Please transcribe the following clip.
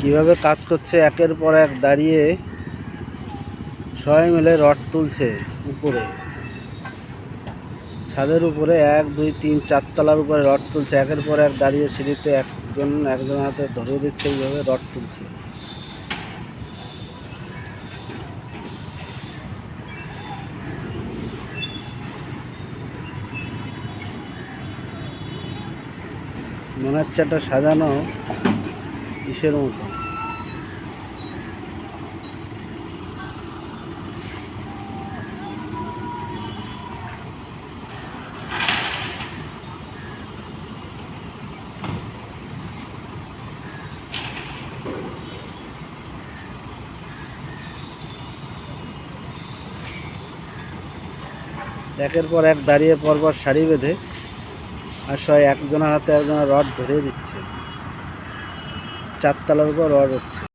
কীভাবে কাজ করছে, একের পর এক দাঁড়িয়ে সবাই মিলে রড তুলছে উপরে। ছাদের উপরে এক, দুই, তিন, চারতলার উপরে রড তুলছে। একের পর এক দাঁড়িয়ে সিঁড়িতে একজন একজন হাতে ধরে দিচ্ছে, এইভাবে রড তুলছে। মনে হচ্ছে একটা সাজানো ইসের মতো? একের পর এক দাঁড়িয়ে পরপর সারি বেঁধে আর সবাই একজনের হাতে একজনের রড ধরে দিচ্ছে। চারতলার উপর রড হচ্ছে।